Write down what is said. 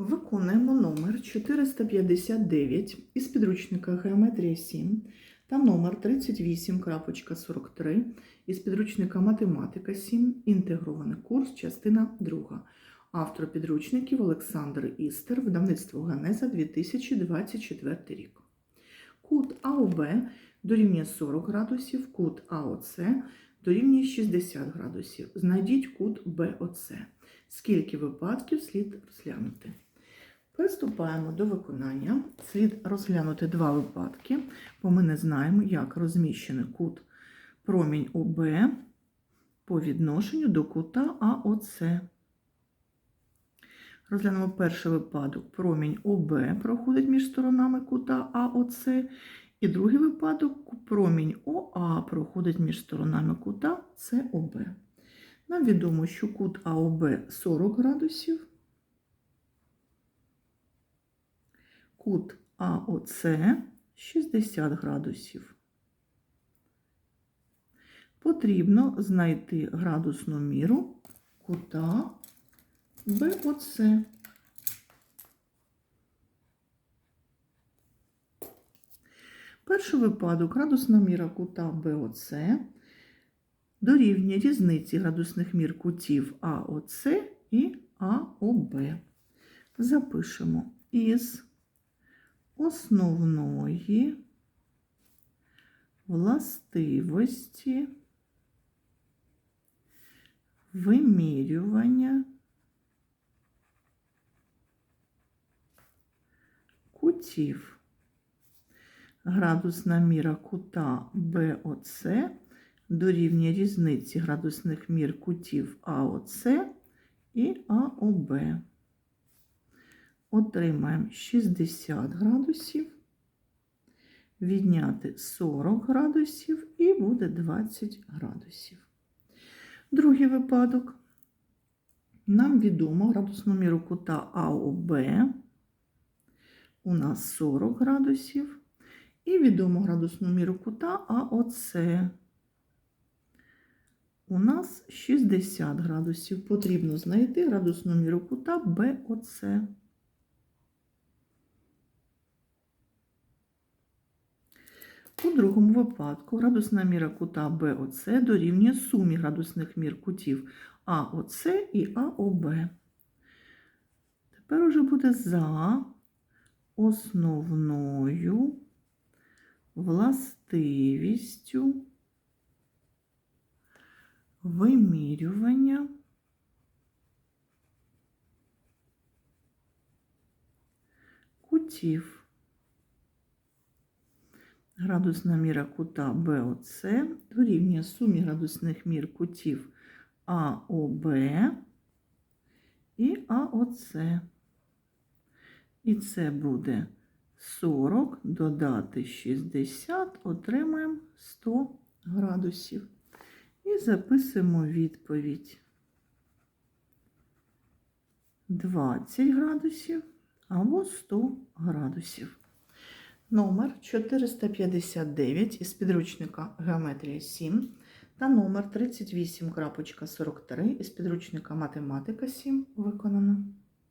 Виконуємо номер 459 із підручника Геометрія 7 та номер 38.43 із підручника Математика 7, інтегрований курс, частина 2. Автор підручників Олександр Істер, видавництво Ганеза 2024 рік. Кут АОБ дорівнює 40 градусів, кут АОЦ дорівнює 60 градусів. Знайдіть кут БОЦ. Скільки випадків слід розглянути? Приступаємо до виконання. Слід розглянути два випадки, бо ми не знаємо, як розміщений кут промінь ОБ по відношенню до кута АОЦ. Розглянемо перший випадок. Промінь ОБ проходить між сторонами кута АОЦ. І другий випадок промінь ОА проходить між сторонами кута СОБ. Нам відомо, що кут АОБ 40 градусів, кут АОЦ 60 градусів. Потрібно знайти градусну міру кута БОЦ. Перший випадок градусна міра кута БОЦ дорівнює різниці градусних мір кутів АОЦ і АОБ. Запишемо із основної властивості вимірювання кутів. Градусна міра кута БОЦ дорівнює різниці градусних мір кутів АОЦ і АОБ. Отримаємо 60 градусів, відняти 40 градусів і буде 20 градусів. Другий випадок. Нам відомо градусну міру кута АОБ у нас 40 градусів. І відомо градусну міру кута АОЦ. У нас 60 градусів. Потрібно знайти градусну міру кута БОЦ. У другому випадку градусна міра кута БОЦ дорівнює сумі градусних мір кутів АОЦ і АОБ. Тепер уже буде за основною властивістю вимірювання кутів. Градусна міра кута БОЦ дорівнює сумі градусних мір кутів АОБ і АОЦ. І це буде 40 додати 60, отримаємо 100 градусів. І записуємо відповідь 20 градусів або 100 градусів. Номер 459 із підручника Геометрія 7 та номер 38.43 із підручника Математика 7 виконано.